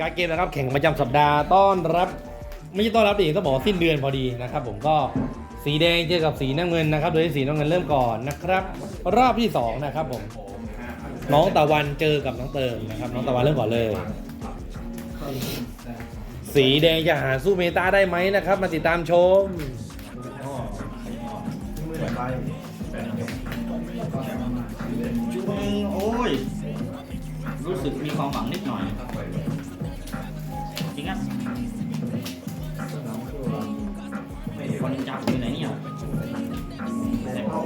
การดเกมนะครับแข่งประจำสัปดาห์ต้อนรับ ไม่ใช่ต้อนรับดิต้องบอกสิ้นเดือนพอดีนะครับผมก็สีแดงเจอกับสีน้ำเงินนะครับ โดยที่สีน้ำเงินเริ่มก่อนนะครับ รอบที่สองนะครับผมน้องตะวันเจอกับน้องเติมนะครับ น้องตะวันเริ่มก่อนเลย สีแดงจะหาสู้เมตาได้ไหมนะครับ มาติดตามชมจุงโอ้ย รู้สึกมีความหวังนิดหน่อย จับอยู่ไหนเนี่ยแต่ก็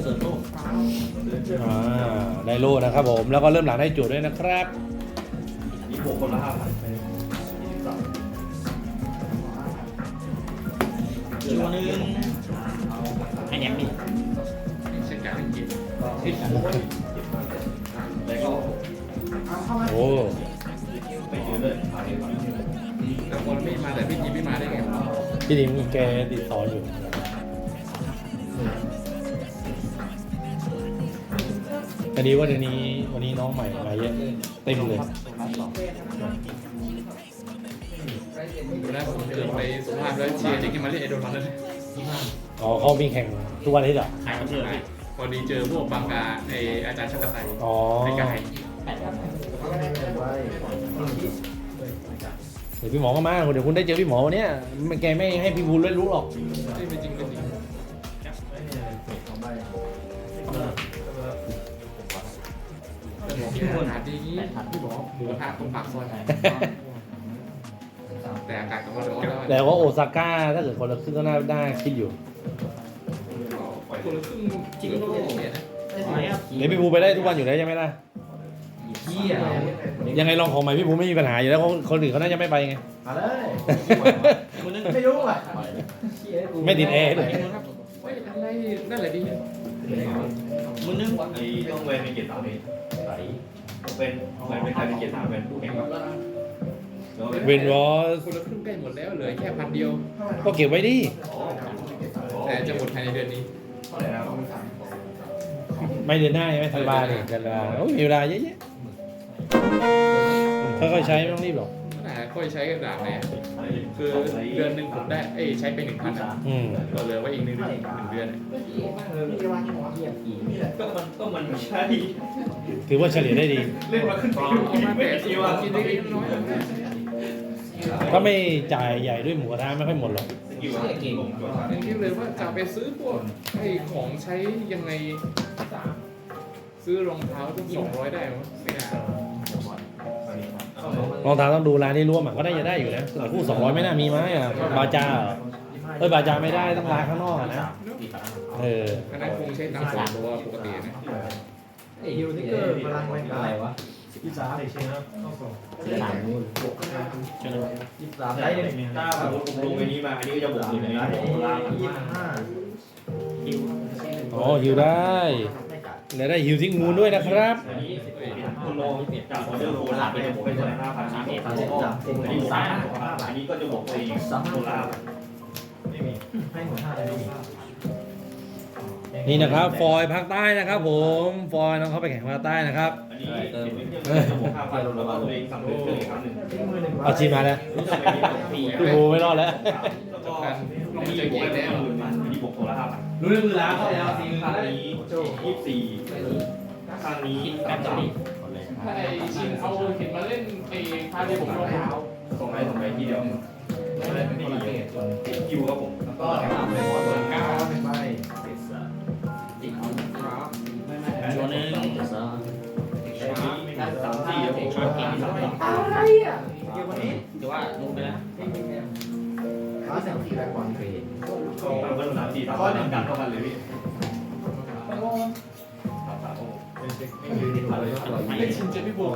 เสิร์ฟโลกอ่าได้โล่นะครับผม แล้วก็เริ่มหลังได้จุดด้วยนะครับนี่บวกคนละห้าพันจุงนึงให้แยกดิเช่นการเล่นเกมแล้วก็ โอ้ไปเจอเลย แต่คนไม่มาแต่พี่จีไม่มาได้ไงวะพี่ดิมแกติดต่ออยู่แต่ดีว่าเดี๋ยวนี้วันนี้น้องใหม่มาเยอะเต็มเลยดูนะผมเกิดไปสุภาพแล้วเชียร์เจ๊กินมาเล่นไอโดนมาแล้วอ๋อเขามีแข่งทุกวันอาที่เหรอขายกันเถอะพอดีเจอพวกบางกาไออาจารย์ชักกระไตอ๋อไอกายแปดพัน เดี๋ยวพี่หมอก็มา เดี๋ยวคุณได้เจอพี่หมอวันนี้แกไม่ให้พี่บูลเล่นรู้หรอกไม่เป็นจริงเป็นจริงแต่บอกพี่คนหาดีนี้พี่บอกหมูกระทะตรงปากซอยแต่อากาศกำลังร้อนแล้วแต่ว่าโอซาก้าถ้าเกิดคนละครึ่งก็น่าได้คิดอยู่คนละครึ่งจริงก็เนี่ยเดี๋ยวพี่บูไปได้ทุกวันอยู่แล้วใช่ไหมล่ะ เฮียยังไงลองของใหม่พี่บูไม่มีปัญหาอยู่แล้วเพราะคนอื่นเขาน่าจะไม่ไปไงมาเลยคนนึงไม่ยุ่งอะไม่ติดแอร์ด้วยครับเฮ้ยอะไรนั่นแหละดีมือนึงไอ้ต้องเวนเป็นเกียรติสามเองไหลเป็นเวนเป็นใครเป็นเกียรติสามเป็นผู้แข่งครับเวนวอสคนละครึ่งใกล้หมดแล้วเหลือแค่พันเดียว ก็เก็บไว้ดิ แต่จะหมดภายในเดือนนี้เท่าไหร่นะไม่เดือนหน้าใช่ไหมธันวาเนี่ยกันวาโอ้ยมีเวลาเยอะแยะถ้า ค่อยใช้ไม่ต้องรีบหรอกแต่ค่อยใช้กระดาษไหนคือเดือนหนึ่งผมได้เอ้ยใช้ไปหนึ่งพันอะอืมก็เหลือไว้อีกหนึ่งหนึ่งเดือนก็มันก็มันไม่ใช่ ถือว่าเฉลี่ยได้ดี เล่นมาขึ้นปีเอามาไม่แต่ดีที่ว่าว่ากินได้น้อยถ้าไม่จ่ายใหญ่ด้วยหมูกระทะไม่ค่อยหมดหรอกสกิลเก่งยังคิดเลยว่าจะไปซื้อพวกไอ้ของใช้ยังไง ซื้อรองเท้าตั้งสองร้อยได้มั้งไม่ได้ รองเท้าต้องดูร้านที่ร่วมอะก็ได้จะได้อยู่นะแต่คู่สองร้อยไม่น่ามีไหมอะบาจาเหรอเอ้ยบาจาไม่ได้ต้องร้านข้างนอกอะนะเอออันนั้นคงใช้ตามส่วนตัวปกตินะฮิวนิเกอร์พลังแรงอะไรวะยี่สามเลยใช่ไหมจะถามนู่นเชิญเลยยี่สามได้เลยถ้าผมลงไปนี้มาอันนี้ก็จะบวกอยู่ในนี้ยี่ห้าอ๋อฮิวได้แล้วได้ฮิวซิงมูนด้วยนะครับอันนี้ คุณลงจากออเดอร์โคลาเป็นเป็นเท่าไหร่ห้าพันสามเอ็ดอันนี้สามอันนี้ก็จะบวกไปอีกสามโคลาไม่มีให้หมดห้าเลยนี่นะครับฟอยภาคใต้นะครับ ผมฟอยน้องเขาไปแข่งภาคใต้นะครับเติมเอาชีมาแล้วรู้จักไหมปีพี่บูไม่รอดแล้วล้วก็อันนี้บวกแล้วอันนี้บวกโคลาห้าพันรู้เรื่องมือล้างเข้าแล้วข้างนี้ยี่สิบสี่ข้งนี้สามสาม ถ้าไอ้ชินเอาเห็นมาเล่นไอ้พาเดผมรองเท้าส่งไปส่งไปที่เดียวไม่มีคิวครับผมแล้วก็เปิดก้าวชวนนึงสามสี่ครับผมอะไรอะถือว่าลงไปแล้วก็ตามกันสามสี่สามกันกันเท่ากันเลยพี่สามสาม ไม่ยืนที่อะไรเล่นชินเจพี่บวก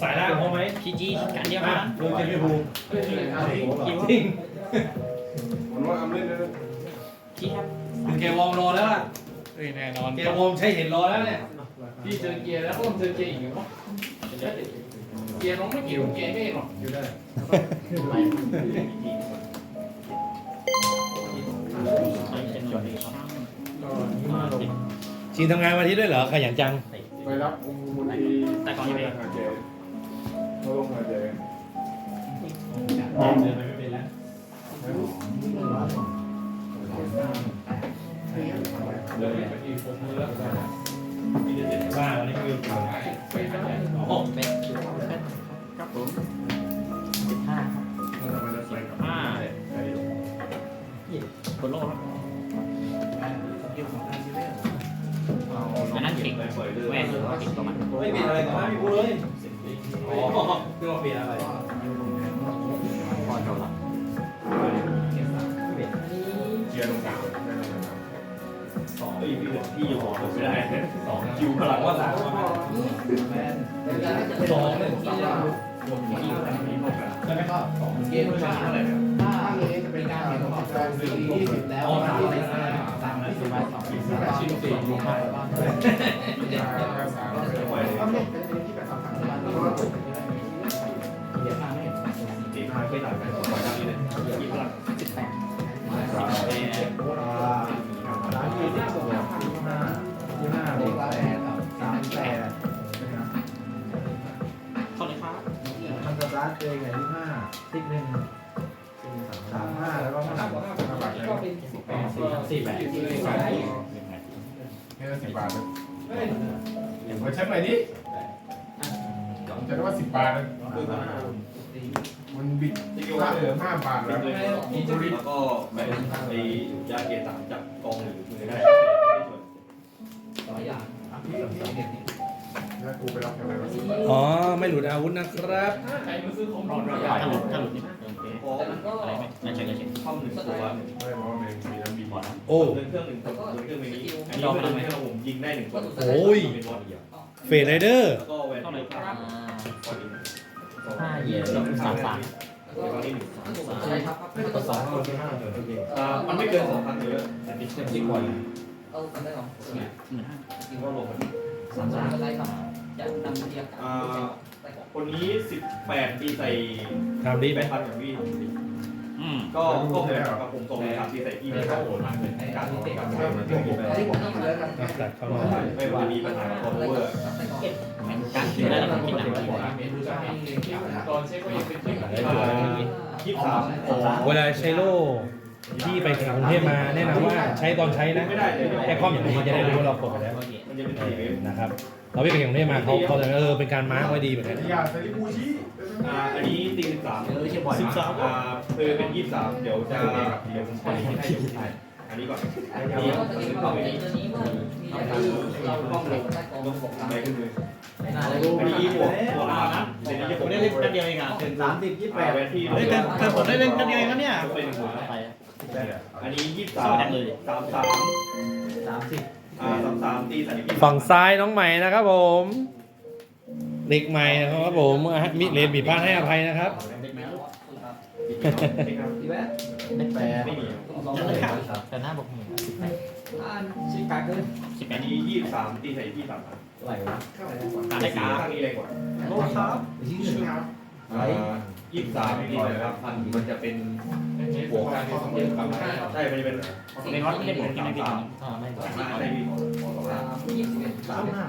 สายล่างเขาไหมพีจีกันเดียวกันเรื่องเจมี่บูเล่นเลยครับจริงพี่ครับคือแกวอร์มรอแล้วอะเอ้ยแน่นอนแกวอร์มใช้เห็นรอแล้วเนี่ยพี่เจอเกียร์แล้วก็ต้องเจอเกียร์อีกมั้งเกียร์น้องไม่เกี่ยวเกียร์ไม่เองหรอกอยู่ได้เป็นจดช่าง ชินทำงานวันอาที่ด้วยเหรอขยันจัง ไปรับองค์มูลทีแต่ก่อนยังไงหาเจเขาลงหาเจเดินไปไม่เป็นแล้วเดินไปอีกผมมือแล้วว่าวันนี้ไม่มีคนไปได้โอ้เป็นครับผมสิบห้าห้าคนโลกครับ ไม่เปลี่ยนอะไรกับมาพี่กูเลยอ๋อเพื่อเปลี่ยนอะไรพอจบละเชียร์ลงกลางได้ลงกลางสองพี่พี่พี่อยู่หอไม่ได้สองคิวพลังว่าสามสองเนี่ยที่เราแล้วไม่ก็สองเกมชาเท่าไหร่ถ้านี้จะเป็นการเห็นของการสี่ยี่สิบแล้วที่สิบห้าสามที่สิบสองที่สิบสามที่สิบสี่รวมไปสามก็ไม่เป็นที่แบบสามสามที่ว่าเดี๋ยวทาง ไม่เห็นสี่ห้าไม่ต่างกันสองครั้งนี้เลยกี่พลังสิบแปดสามร้านสี่ยี่ห้าหกแปดสามแปดเท่าไหร่ครับมันจะร้านเองไงที่ห้าสิบหนึ่งสามห้าแล้วก็ห้าก็เป็นสิบแปดสี่แปด แปดแค่สิบบาทเลยเดี๋ยวมาเช็คหน่อยดิจะได้ว่าสิบบาทเลยคือห้ามันบิดค่าเหลือห้าบาทแล้วแล้วก็แบ่งไอ้ยาเกตสามจากกองหนึ่งมือได้แล้วกูไปรับทำไมวะอ๋อ ไม่หลุดอาวุธนะครับถ้าหลุดถ้าหลุดนี่โอเคเพราะอะไรไหมน่าจะเฉยเข้าหนึ่งตัวไม่เพราะว่ามันมีน้ำบิดโอ้เดินเครื่องหนึ่งตัวเดินเครื่องนี้อันนี้เป็นเครื่องผมยิงได้หนึ่งคนโอ้ยเป็นบอลเดียวเฟดไรเดอร์แล้วก็แหวนเท่าไหร่ครับบอลอีกห้าเยนสามสามแล้วก็นี่หนึ่งก็สองคนที่ห้าอ่ามันไม่เกินสองพันเลยแต่ติดเช็คที่ก่อนหนึ่งห้าคิดว่าลงมันสามสามอ่าคนนี้สิบแปดปีใส่ทำดีไหมแปดพันอย่างพี่อืมก็ก็เหมือนกับผมส่งสามปีใส่พี่ไม่เข้าโหดมากเลยการที่เตะกับเรามันไม่มีแบที่ผมต้องเลือกกันนักตัดเข้ามาไม่ว่าจะมีปัญหากับคอมเวอร์การคิดได้แล้วผมคิดหนักเลยตอนเช็คก็ยังเป็นที่ไหนยี่สิบสามเวลาใช้โล่ ที่ไปถึงกรุงเทพมาแนะนำว่าใช้ตอนใช้นะไม่ได้เลยแค่คอมอย่างนี้จะได้รู้ว่าเรากดไปแล้วมันจะเป็นสี่เวฟนะครับเราไปถึงกรุงเทพมาเขาเขาจะเออเป็นการมาร์กไว้ดีเหมือนกันยาสลิบูชิอ่าอันนี้ตีสิบสามสิบสามอ่าเออเป็นยี่สิบสามเดี๋ยวจะเดี๋ยวผมปล่อยให้ดูอันนี้ก่อนอันนี้ก็เป็นไปขึ้นเลยอันนี้ยี่สิบหกตัวละนะเดี๋ยวนี้จะผมได้เล่นแค่เดียวเองอะถึงสามสิบยี่สิบแปแปดดแวนที่เฮ้ยแต่แต่ผมได้เล่นกันเดียวเองครับเนี่ยเป็นหัวไป อันนี้ยี่สิบสามสามสามสามสิบอ่าสามสามตีใส่ยี่ฝั่งซ้ายน้องใหม่นะครับผม เด็กใหม่นะครับผมอะมิเลนผิดพลาดให้อภัยนะครับ เด็กแมวที่แวะเด็กแปดไม่มียังไม่ขาดแต่หน้าบอกหนึ่งสิบแปดชิคาเกอร์สิบแปอัดนนี้ยี่สิบสามตีใส่ยี่สิบสามไหลวะการได้สีการข้างนี้เลยกว่าโลครับที่หนึ่งครับอ่า ยี่สิบสามตีใส่ครับพันมันจะเป็นบวกการที่สองเดือนกับห้าใช่มันจะเป็นในน็อตไม่ได้บอกกินในพี่ตอนนี้าไม่สามห้าได้พี่สองห้าสามห้า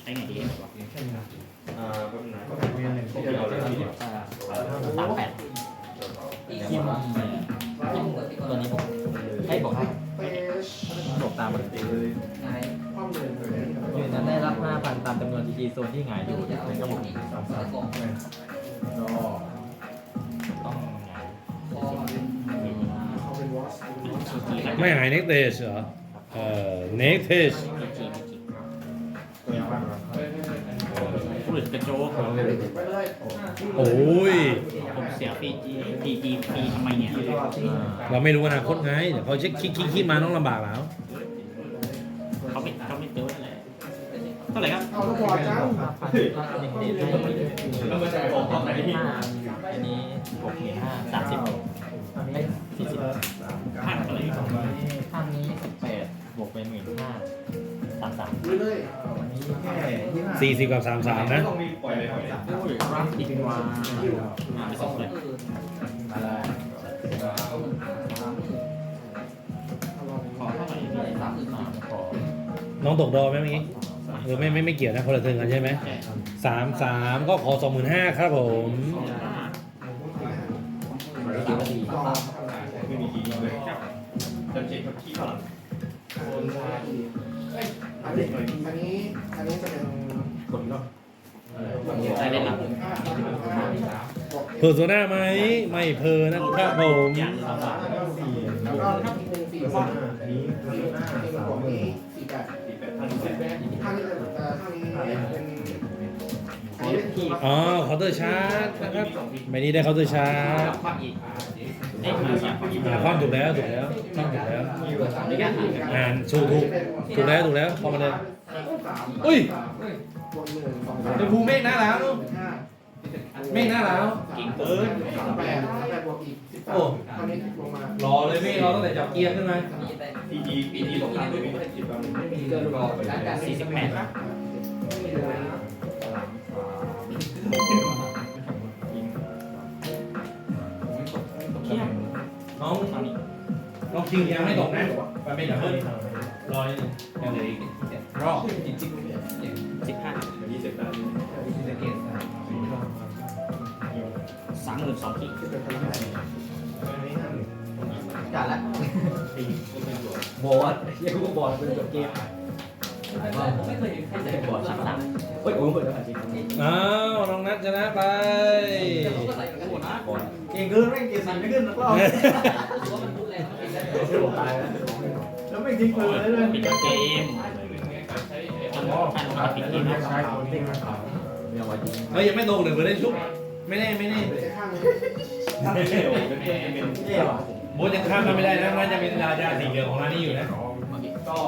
ใช้ไงดีอ่าก็เป็นนะก็เป็นที่เราเล่นที่อ่าสามแปดคิมตัวนี้ผมให้บอกให้เปชบอกตามมันตีเลยความเดินเลยอยู่นั้นได้รับ 5,000 ตามจำนวนทีทีโซนที่หงายอยู่เป็นกระบอก ก็ต้องหงายเขาเป็นวอสไม่หายเน็กเทสเหรอ เอ่อ เน็กเทสพีจีพีจีตัวอย่างบ้างผู้หรือกระโจกไปเลยโอ้ย ผมเสียพีจีพีจีพีทำไมเนี่ย เราไม่รู้อนาคตไง เดี๋ยวเขาเช็คคิกคิกคิกมาต้องลำบากแล้ว เท่าไหร่ครับเอาลูกบอลเจ้าหนึ่งเดทให้แล้วมันจะไปออกตอนไหนที่ห้าอันนี้หกหมื่นห้าสามสิบเอ้ยสี่สิบห้าเท่าไหร่ห้านี้สิบแปดบวกไปหมื่นห้าสามสามเลยวันนี้แค่ยี่ห้า40กับ33นะต้องมีปล่อยเลยปล่อยเลยโอ้ยรับอีกวาอ่าไปสองเลยอะไรขอเท่าไหร่พี่สามสิบสามขอน้องตกดอไหมเมื่อกี้ หรือไม่ไม่ไม่เกี่ยวนะคนละเทิงกันใช่ไหมสามสามก็ขอสองหมื่นห้าครับผมไม่มีทีเลยจะเช็คกับขี้ข้างหลังอันนี้อันนี้อันนี้จะเป็นคนก็ได้เล่นละเพอร์โซน่าไหมไม่เพอนะครับผมแล้วก็อีกหนึ่งสี่ อันนี้เป็นที่อ๋อเคาน์เตอร์ชาร์จนะครับใบนี้ได้เคาน์เตอร์ชาร์จควักอีกเอ้ยมาอย่างควักอีกอ่าความถูกแล้วถูกแล้วความถูกแล้วไม่กล้าถามกันอ่านถูกถูกถูกแล้วถูกแล้วเข้ามาเลยอุ้ยบวกหนึ่งสองสามเป็นภูเมฆหน้าแล้วห้าเมฆหน้าแล้วเก่งเกินสามแปดสามแปดบวกอีกสิบสามโอ้ตอนนี้ลงมารอเลยเมฆรอตั้งแต่จับเกียร์ขึ้นมาทีจีปีทีบอกทางเลยไม่ได้จิบบ้างสี่สิบแปดป่ะไม่มีเลย นะเที่ยงน้องน้องคิงยังไม่ตกนะมันเป็นดับเบิ้ลรอนิดนึงยังเหลืออีกรอบสิบห้าวันนี้เสร็จแล้วสามหมื่นสองขีดจัดละบอสยังกูบอสเป็นจบเกม ผมไม่เคยเห็นใครได้บอสสามสามเฮ้ยโอ้ยเปิดแล้วจริงอ้าวน้องนัทชนะไปเก่งเกินไม่เก่งสั่นไม่ขึ้นนักรอบตายแล้วไม่ทิ้งเปิดเลยเลยปิดเกมท่านท่านมาปิดเกมนะใช้คนเล่นข่าวเรียกว่าจริงเฮ้ยยังไม่ตกเดี๋ยวเบอร์ได้ชุบไม่แน่ไม่แน่ข้างนี้เป็นเพื่อนเป็นเจ๊ว่ะโบ๊ทยังข้ามกันไม่ได้นะน่าจะเป็นราชาสีเหลืองของร้านนี้อยู่นะก็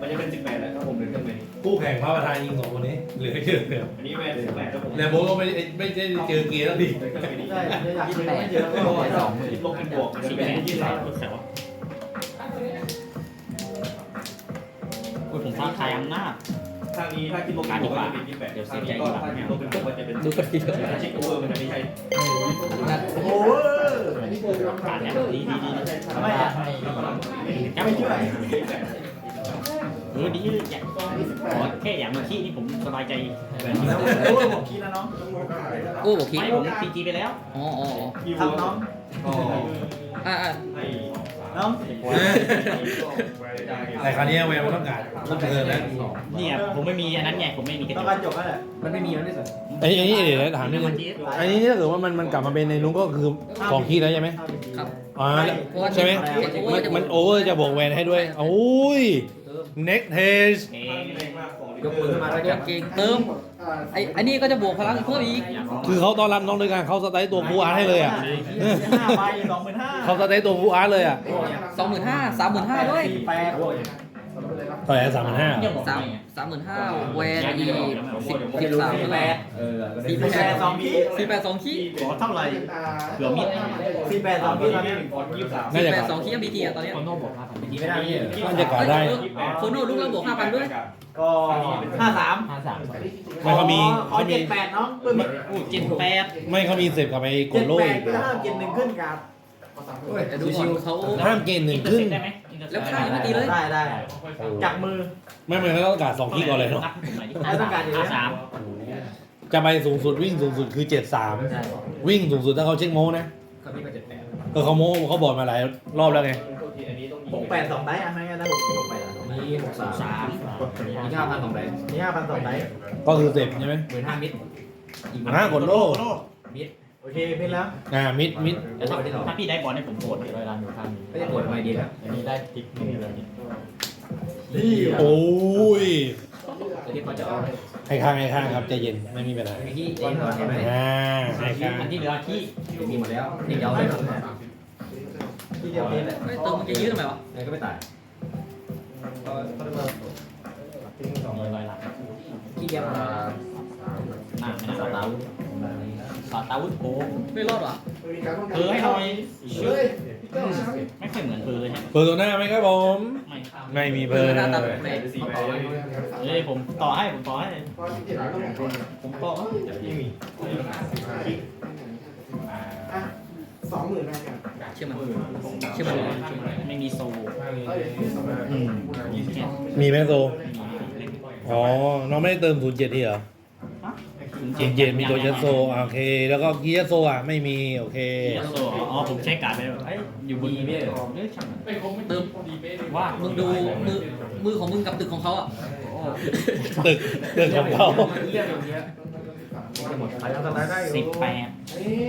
มันจะเป็นสิบแปดแหละถ้าผมเดินขึ้นไปนี่คู่แข่งพระประธานยิงสองคนนี้เหลือเชื่อเดียวอันนี้แม่สิบแปดแล้วผมแล้วโบ๊ทก็ไม่ได้ไม่ได้เจอเกียร์แล้วดิเดินขึ้นไปนี่ได้อยากกินไม่เยอะก็บอสสองลบเป็นบวกมันจะสี่เป็แปนดยี่ยี่สิสิบบลูกแถวโอ้ยผมท้าทายอำนาจทางนี้ถ้าคิดลบเป็นบวกก็จะเป็นยี่สิบแปดทางนี้ก็ถ้าคิดลบเป็นบวกก็จะเป็นดูกระดิ่งถ้าเช็คโอเวอร์มันจะไม่ใช่โอ้โหอันนี้คือรับการเนี่ยดีดีดีทำไมอะยังไม่เชื่อ เออดีอยากขอแค่อย่างมีขี้นี่ผมสบายใจโอ้บอกคิดแล้วน้องโอ้บอกคิดไม่ผมพีจีไปแล้วอ๋ออ๋ออ๋อทำน้องอ่าอ่าให้น้องแต่คราวนี้แววมันต้องการต้องเกินะเนี่ยผมไม่มีอันนั้นไงผมไม่มีกระจกการจบแล้วแหละมันไม่มีมันไม่สนอันนี้อันนี้เดี๋ยวถามนิดนึงอันนี้ถ้าเกิดว่ามันมันกลับมาเป็นในลุงก็คือของขี้แล้วใช่ไหมครับอ๋อใช่ไหมมันมันโอเวอร์จะบวกแวนให้ด้วยโอ้ย next test เองยกมือขึ้นมาแล้วเติมเก่งเติมไอ้ไอ้นี่ก็จะบวกพลังเพิ่มอีกคือเขาต้อนรับน้องโดยการเขาสไตล์ตัวฟูอาร์ตให้เลยอะห้าใบสองหมื่นห้าเขาสไตล์ตัวฟูอาร์ตเลยอะสองหมื่นห้าสามหมื่นห้าด้วยสี่แปด ต่อยสามพันห้ายังบอกสามไงสามหมื่นห้าแวนอีกสิบสิบสามสี่เท่าแปไหร่ดเออสี่แปดสองขีสี่แปดสองขี้ขอเท่าไหร่เผื่อมิดสี่แปดสองขีตอนนี้ยี่สิบสามน่าสี่จะแปดขาดสองขี้ยังบีทีอะตอนเนี้ยคนโน้บอกห้าพันไม่ได้เนี่ยน่าจะขาดได้โคโน่ลูกแล้วบวกห้าพันด้วยก็ห้าสามห้าสามไม่เขามีขอเขามีเจ็ดแปดน้องปึ้มโอ้เจ็ดแปดไม่เขามีเสพกับไอ้กเจ็ดดโล่แปอีดกก็ห้ามเจ็ดหนึ่งขึ้นกับ แต่ดูก่อนเขาห้ามเกณฑ์หนึ่งอินเตอคร์รึ่งเซ็ตได้ไหมแล้วข้างยังไม่ตีเลยได้ได้จับมือไม่ไม่เขาต้องการสองขี้ก่อนเลยเนาะให้ต้องการอยู่ห้าแล้วสามจะไปสูงสุดวิ่งสูงสุดคือเจ็ดสามวิ่งสูงสุดถ้าเขาเช็คโม้นะก็มีมาเจ็ดแปดก็เขาโม้เขาบอกมาหลายรอบแล้วไงอันนี้ต้องหกแปดสองไดอะไม่งั้นนะหกหกแปดนี่หกสามสามนี่ห้าพันสองไดนี่ห้าพันสองไดก็คือเสพใช่ไหมหมื่นห้ามิดห้ากดโล่มิด โอเคมิดแล้วอ่ามิดมิดแล้วถ้าถ้าพี่ได้บอลให้ผมโกรธเลยเวลาอยู่ข้างนี้ก็จะกดไม่ดีแล้วอันนี้ได้ทิกหนึ่งเลยนี่นี่โอ้ยจะที่เขาจะเอาให้ข้างให้ข้างครับใจเย็นไม่มีปัญหาที่เองก่อนใช่ไหมอ่าให้ข้างอันที่เหลือที่มีหมดแล้วนี่เดียวเลยที่เดียวนี่แหละเฮ้ยเติมมันจะยืดทำไมวะไงก็ไม่ตายมีรอยหลังที่เดียวอ่าไม่น่าสตา ร์วุธสตาร์วุธโอ้ไม่รอดวะเออให้หน่อยเฮ้ยไม่ค่อยเหมือนเบอร์เลยฮะเปิดตัวหน้าไหมครับผม ไม่ไม่มีเบเบออร์ร์หน้าตาแปลกสี่ใบเลยเอ้ยผมต่อให้ผมต่อให้ผมต่อจะพี่มีสองหมื่นได้กันเชื่อมันเชื่อมันไม่มีโซอืมยี่สิบมีไหมโซไม่มีอ๋อน้องไม่ได้เติมศูนย์เจ็ดที่เหรอ ศูนย์เจ็ดมีตัวยัสโซอะโอเค แล้วก็กียัสโซอะไม่มีโอเคโซ่อ๋อผมเช็คการ์ดไปแล้วเอ้ยอยู่บนนี้เอ้ยช่างมันเติมว่ามึงดูมือมือของมึงกับตึกของเขาอะตึกตึกของเขาไปทำอะไรได้สิบแปด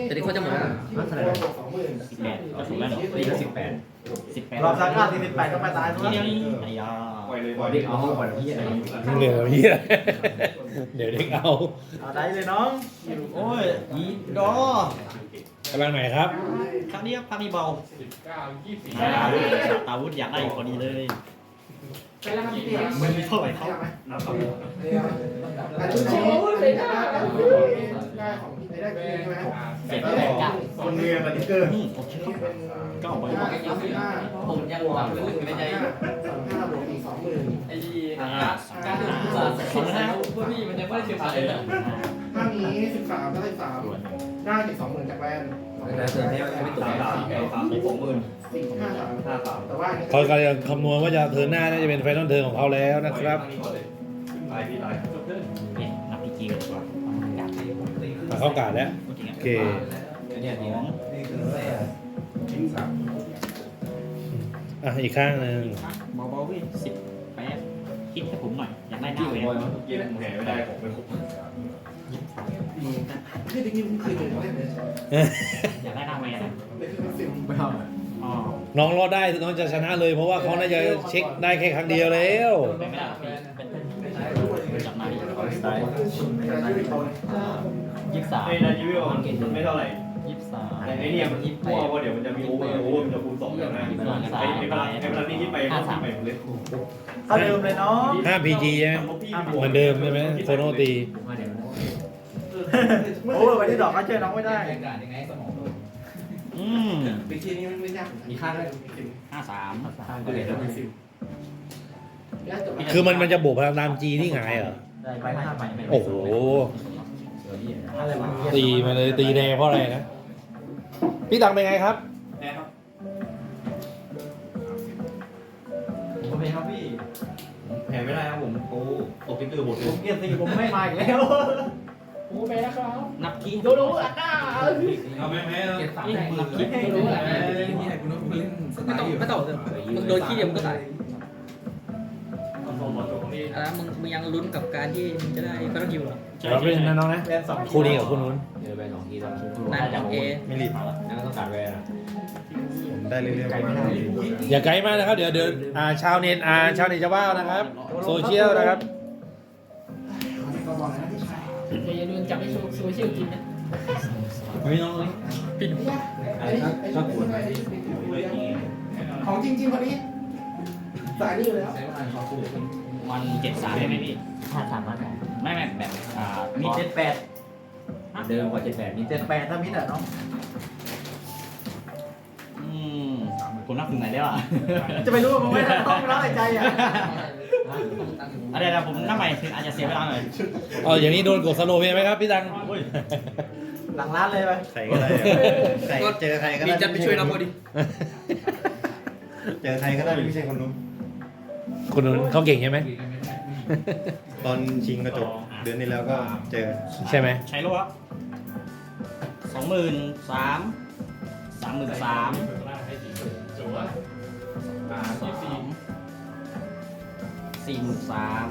แต่ที่เขาจะหมดแล้วสองหมื่นสิบแปดก็ถูกแล้วเหรอนี่ก็สิบแปดสิบแปดรอบสักการที่สิบแปดก็ไปตายทุกทีทีเดียวนี้นี้ไอ้ยา ปล่อยเลยปล่อยเด็กเอาห้องก่อนพี่อะไรเหลือพี่อะไรเดี๋ยวเด็กเอาเอาได้เลยน้อง โอ้ยยีดอกำลังไหนครับ ครั้งนี้ครับครั้งนี้เบาตาวุธอยากได้พอดีเลยไปแล้วครับพี่เตี้ยมันมีเท่าไหร่เท่าอันนี้โอ้ยเลยนะได้ของพี่ได้คืนใช่ไหมเสร็จแล้วก็คนเรียนสติ๊กเกอร์อืมโอเคครับก็เอาไปห้าสามห้าผมยังหวังลึกๆในใจ อ้ที่อ่าการศึกษาสองนะพวกพี่มันยังไม่ได้เชื่อมเลยถ้ามีสิบสามก็ได้สามได้อีกสองหมื่นจากแวนแต่เสริมให้ไม่ตกสามสามสามสองหมื่นสี่ห้าสามห้าสามแต่ว่าเขากำลังคำนวณว่าจะเทิร์นหน้าน่าจะเป็นไฟนอลเทิร์นของเขาแล้วนะครับลายพี่ลายเนี่ยนับพีจีกันดีกว่าอยากให้มาเข้ากาดแล้วจริงโออะเคเนี่ยสนี่องนี่คือแม่อะอีกข้างหนึ่งเบาๆเว้ยสิบแปด คิดให้ผมหน่อย อยากได้หน้าเว้ยเกมผมแห่ไม่ได้ผมไม่ครบพี่ติ๊กนี่เคยเจอเล่นเลยอยากได้หน้าเว้ยนะเลยคือมันสิบไม่เอาอ๋อน้องรอดได้น้องจะชนะเลย เพราะว่าเขาน่าจะเช็คได้แค่ครั้งเดียวแล้วเป็นไม่ได้หรอกพี่เป็นจับมาดิสายยี่สิบสามไอ้นาจิวิโอมันไม่เท่าไหร่ ยี่สิบสาม แต่ไอ้เนี่ยมันยิบมั่วว่าเดี๋ยวมันจะมีโอเวอร์โอเวอร์มันจะคูณสองแล้วนะไอ้ไอ้พลังไอ้พลังที่คิดไปมันคิดไปหมดเลยถ้าเดิมเลยน้องห้า PG ใช่ไหมเหมือนเดิมใช่ไหมโซโนตี โอ้วันที่ดอกก็ช่วยน้องไม่ได้อืมปีทีนี้มันไม่ยากมีข้างด้วยห้าสามคือมันมันจะบวกพลังตาม G ที่หงายเหรอได้ไปห้าไปโอ้โห อะไรมาตีมาเลยตีแดงเพราะอะไรนะ พี่ตังเป็นไงครับผมเป็นครับพี่แห่ไม่ได้ครับผมโอ้ตกติ๊กเกอร์หมดเลผยมเกียรติผมไม่มาอีกแล้วโอ้ไปแล้วครับนับคีย์โดโดอัดหน้าเอาไหมแม่นับคีย์โดโดอัดหน้าไม่ต่อไม่ต่อเถอะมึงโดนขี้เดียวมึงก็ตาย อะมึงมึงยังลุ้นกับการที่มึงจะได้ก็ต้องอยู่อะเราเป็นนะน้องนะ แบนสองคู่นี้กับคู่นู้นเจอแบนสองทีแล้วนั่นของเอไม่รีบงั้นก็ต้องการแบนได้เรื่อยๆไกลไม่ได้อย่าไกลมากนะครับ เดี๋ยวเดี๋ยวอ่าชาวเน็ตอ่าชาวเน็ตจะว่านะครับ โซเชียลนะครับก็บอกนะพี่ชายอย่าลืมจับไอ้โซเชียลกินนะไม่น้องเลยอันนี้อันนี้ของจริงๆคนนี้สายนี่อยู่แล้ว วันเจ็ดสามได้ไหมพี่ห้าสามมาไม่ไม่แบบอ่ามีมีเจ็ดแปดเดิมว่าเจ็ดแปดมีเจ็ดแปดถ้ามิดอะน้องอืมผมนับถึงไหนแล้วอะจะไปรู้ว่ามึงไม่ได้ต้องร้อนใจอะอะไรนะผมนับใหม่คืออาจจะเสียเวลาหน่อยอ๋ออย่างนี้โดนกดสโลว์ไหมครับพี่ตังหลังร้านเลยไปใครก็ได้ใครเจอใครก็ได้จัดไปช่วยเราพอดี เจอใครก็ได้ไม่ใช่คนนู้น คนนู้นเขาเก่งใช่ไหม ตอนชิงกระจกเดือนที่แล้วก็เจอใช่ไหม ใช้โลครับสองหมื่นสามสามหมื่นสามสามสี่หมื่นสาม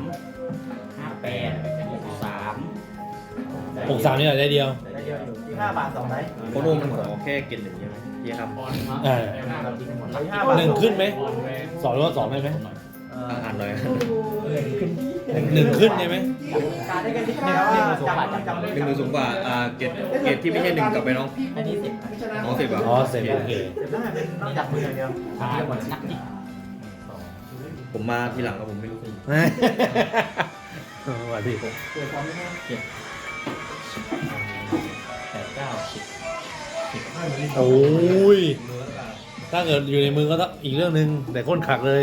ห้าแปดหกสามหกสามนี่แหละได้เดียวได้เดียวอยู่ที่ห้าบาทสองไหนคนนู้นมันขอแค่กินหนึ่งใช่ไหมเยี่ยครับอ่าห้าบาทหนึ่งขึ้นไหมสองหรือว่าสองได้ไหม อ่านเลยหนึ่งขึ้นใช่ไหมการได้กันที่นี่ว่าจำจำหนึ่งหรือสูงกว่าอ่าเกรดเกรดที่ไม่ใช่หนึ่งกลับไปน้องอันนี้สิบน้องสิบอะอ๋อสร็จโอเคเดี๋ยวน่าเป็นนอกจากมืออย่างเดียวอ่านักจิกผมมาทีหลังก็ผมไม่รู้สวัสดีแปดเก้าสิบโอ้ยถ้าเกิดอยู่ในมือก็ต้องอีกเรื่องหนึ่งแต่ก้นขักเลย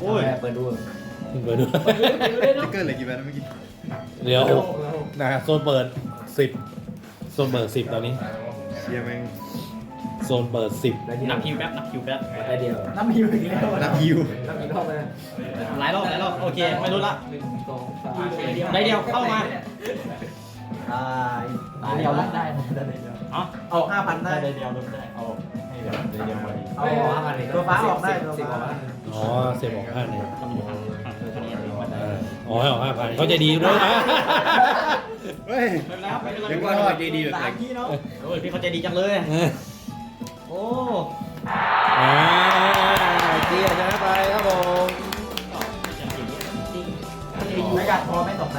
โอ้ยเปิดดูเปิดดูสติ๊กเกอร์เหลยกี่ใบนะเมื่อกี้เดี๋ยวนะโซนเปิดสิบโซนเปิดสิบตอนนี้เชียร์แม่งซนเปิดสิบนับคิวแป๊บนับคิวแป๊บได้เดียวน้ำหิวอีกแล้วนับฮิวแล้วมีรอบไหมหลายรอบหลายรอบโอเคไม่รู้ละหนึ่งสองสามได้เดียวเข้ามาตายตายเดียวลดได้นะได้เดียวเอ๋อเอาห้าพันได้ได้เดียวลดได้เอา ให้แบบได้เดียวพอดีเอาห้าพันเลยตัวฟ้าออกได้ตัวฟ้า อ๋อเซฟออกห้าเนี่ยทำอยู่ห่างห่างคะแนนเลยว่าได้อ๋อให้ออกห้าพันเขาใจะดีด้วยนะเฮ้ยไม่เป็นไรครับไม่เป็นไรเดี๋ยวก่อนเขาใจดีแบบสามที่เนาะโอ้ยพี่เขาใจดีจังเลย โอ้อ่าเกียร์ชนะไปครับผมจริงจริงไม่กัดพอไม่ตกไหน